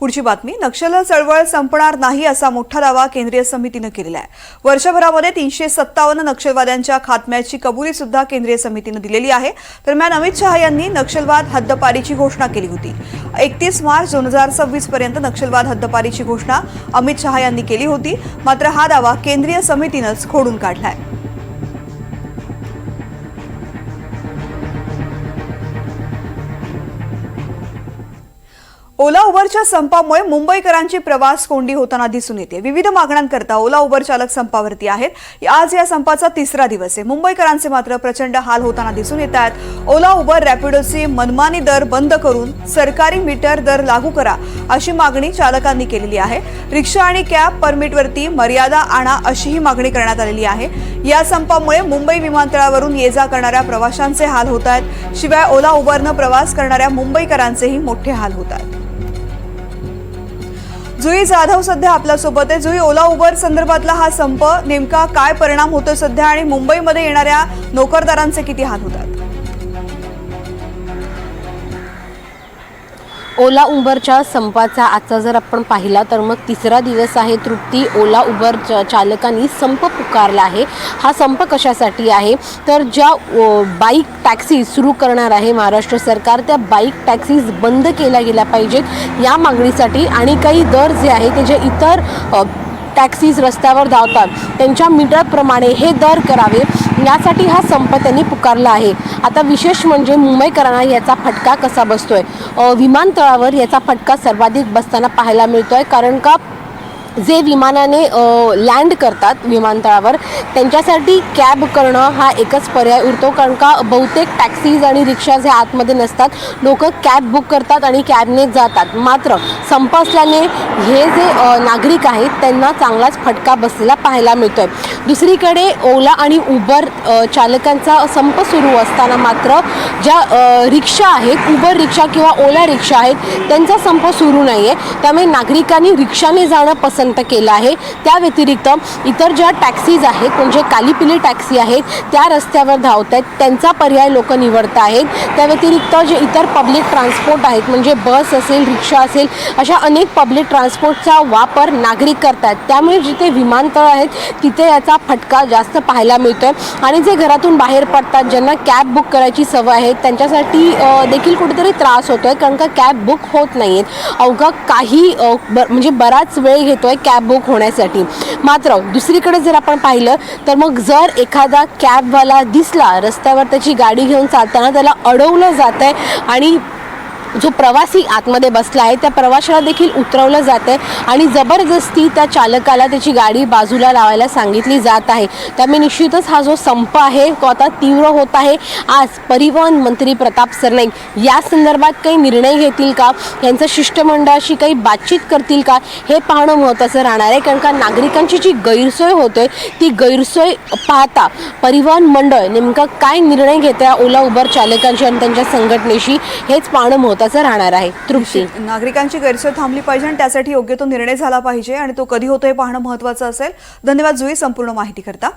पुढची बातमी नक्षल चळवळ संपणार नाही असा मोठा दावा केंद्रीय समितीनं केलेला आहे. वर्षभरामध्ये तीनशे सत्तावन्न नक्षलवाद्यांच्या खात्म्याची कबुली सुद्धा केंद्रीय समितीनं दिलेली आहे. दरम्यान अमित शहा यांनी नक्षलवाद हद्दपारीची घोषणा केली होती. एकतीस मार्च दोन हजार सव्वीस पर्यंत नक्षलवाद हद्दपारीची घोषणा अमित शहा यांनी केली होती. मात्र हा दावा केंद्रीय समितीनंच खोडून काढला आहे ओला उबरच्या संपामुळे मुंबईकरांची प्रवास कोंडी होताना दिसून येते. विविध मागण्यांकरता ओला उबर चालक संपावरती आहेत. आज या संपाचा तिसरा दिवस आहे. मुंबईकरांचे मात्र प्रचंड हाल होताना दिसून येत आहेत. ओला उबर रॅपिडोचे मनमानी दर बंद करून सरकारी मीटर दर लागू करा अशी मागणी चालकांनी केलेली आहे. रिक्षा आणि कॅब परमिटवरती मर्यादा आणा अशीही मागणी करण्यात आलेली आहे. या संपामुळे मुंबई विमानतळावरून ये जा करणाऱ्या प्रवाशांचे हाल होत आहेत. शिवाय ओला उबरनं प्रवास करणाऱ्या मुंबईकरांचेही मोठे हाल होत आहेत. जुई जाधव सध्या आपल्यासोबत आहे. जुई ओला उबर संदर्भातला हा संप नेमका काय परिणाम होतो सध्या आणि मुंबईमध्ये येणाऱ्या नोकरदारांचे किती हाल होतात? ओला उबरच्या संपाचा आजचा जर आपण पाहिला तर मग तिसरा दिवस आहे तृप्ती. ओला उबर च- चालकांनी संप पुकारला आहे. हा संप कशासाठी आहे? तर ज्या बाईक टॅक्सी सुरू करणार आहे महाराष्ट्र सरकार त्या बाईक टॅक्सीज बंद केल्या गेल्या पाहिजेत या मागणीसाठी. आणि काही दर जे आहे ते जे इतर टॅक्सीज रस्त्यावर धावतात त्यांच्या मीटरप्रमाणे हे दर करावे. यासाठी हा संप त्यांनी पुकारला आहे. आता विशेष म्हणजे मुंबईकरांना याचा फटका कसा बसतोय? विमानतळावर याचा फटका सर्वाधिक बसताना पाहायला मिळतोय कारण का जे विमानाने लँड करतात विमानतळावर त्यांच्यासाठी कॅब करणं हा एकच पर्याय उरतो. कारण का बहुतेक टॅक्सीज आणि रिक्षाज हे आतमध्ये नसतात. लोक कॅब बुक करतात आणि कॅबने जातात. मात्र संप असल्याने हे जे नागरिक आहेत त्यांना चांगलाच फटका बसलेला पाहायला मिळतोय. दुसरीकडे ओला आणि उबर चालकांचा संप सुरू असताना मात्र ज्या रिक्षा आहेत उबर रिक्षा किंवा ओला रिक्षा आहेत त्यांचा संप सुरू नाही आहे त्यामुळे नागरिकांनी रिक्षाने जाणं पसंत केलं आहे. त्या व्यतिरिक्त इतर ज्या टॅक्सीज आहेत म्हणजे कालीपिली टॅक्सी आहेत त्या रस्त्यावर धावत आहेत. त्यांचा पर्याय लोक निवडत आहेत. त्या व्यतिरिक्त जे इतर पब्लिक ट्रान्सपोर्ट आहेत म्हणजे बस असेल रिक्षा असेल अशा अनेक पब्लिक ट्रान्सपोर्टचा वापर नागरिक करत आहेत. त्यामुळे जिथे विमानतळ आहेत तिथे याचा फटका जास्त पाहायला मिळतो आहे आणि जे घरातून बाहेर पडतात ज्यांना कॅब बुक करायची सवय आहे त्यांच्यासाठी देखील कुठेतरी त्रास होतो आहे कारण का कॅब बुक होत नाही आहेत अवघा काही ब म्हणजे बराच वेळ घेतो आहे कॅब बुक होण्यासाठी. मात्र दुसरीकडे जर आपण पाहिलं तर मग जर एखादा कॅबवाला दिसला रस्त्यावर त्याची गाडी घेऊन चालताना त्याला अडवलं जात आहे आणि जो प्रवासी आतमध्ये बसला आहे त्या प्रवाशाला देखील उतरवलं जात आहे आणि जबरदस्ती त्या चालकाला त्याची गाडी बाजूला लावायला सांगितली जात आहे. त्यामुळे निश्चितच हा जो संप आहे तो आता तीव्र होत आहे. आज परिवहन मंत्री प्रताप सरनाईक या संदर्भात काही निर्णय घेतील का? यांचं शिष्टमंडळाशी काही बातचीत करतील का? हे पाहणं महत्त्वाचं राहणार आहे कारण का नागरिकांची जी गैरसोय होते ती गैरसोय पाहता परिवहन मंडळ नेमकं काय निर्णय घेते ओला उबर चालकांशी आणि त्यांच्या संघटनेशी हेच पाहणं महत्त्वाचं राहणार आहे. तृप्ती. नागरिकांची गैरसोय थांबली पाहिजे आणि त्यासाठी योग्य तो निर्णय झाला पाहिजे आणि तो कधी होतो हे पाहणं महत्वाचं असेल. धन्यवाद जुई संपूर्ण माहिती करता